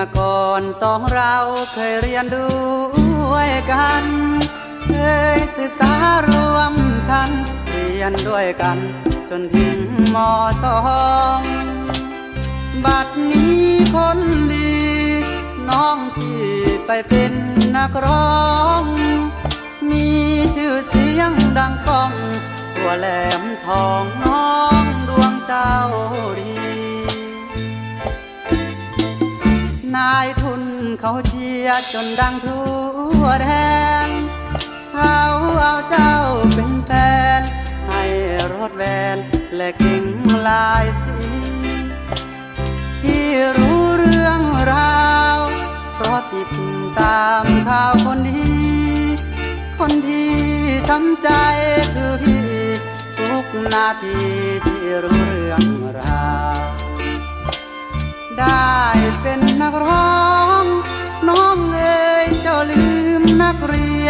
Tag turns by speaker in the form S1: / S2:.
S1: อก่อนสองเราเคยเรียนด้วยกัน เคยศึกษารวมชั้นเรียนด้วยกัน จนถึงมสองบัดนี้คนดี น้องที่ไปเป็นนักร้อง มีชื่อเสียงดังก้อง ตัวแหลมทอง นายทุนเขาเชียร์จนดังทั่วแดนเขาเอาเจ้าเป็นแฟนให้รถแวนและเก่งลายสีที่รู้เรื่องราว เพราะติดตามข่าวคนดี คนที่ทำใจคือพี่ทุกนาทีที่รู้เรื่อง นักเรียน